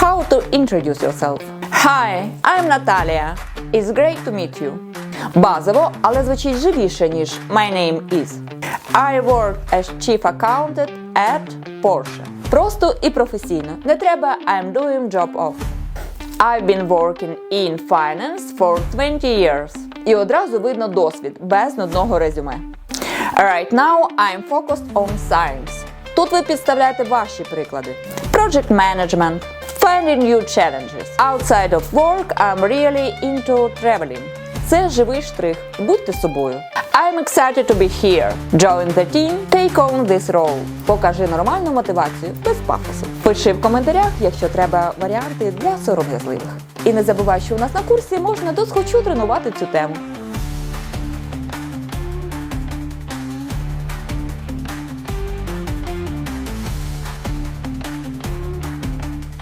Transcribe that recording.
How to introduce yourself? Hi, I'm Natalia. It's great to meet you. Базово, але звучить живіше, ніж My name is. I work as chief accountant at Porsche. Просто і професійно. Не треба I'm doing job of. I've been working in finance for 20 years. І одразу видно досвід без нудного резюме. Right now I'm focused on science. Тут ви підставляєте ваші приклади. Project management, finding new challenges. Outside of work I'm really into traveling. Це живий штрих. Будьте собою. I'm excited to be here. Join the team, take on this role. Покажи нормальну мотивацію без пафосу. Пиши в коментарях, якщо треба варіанти для сором'язливих. І не забувай, що у нас на курсі можна досхочу тренувати цю тему.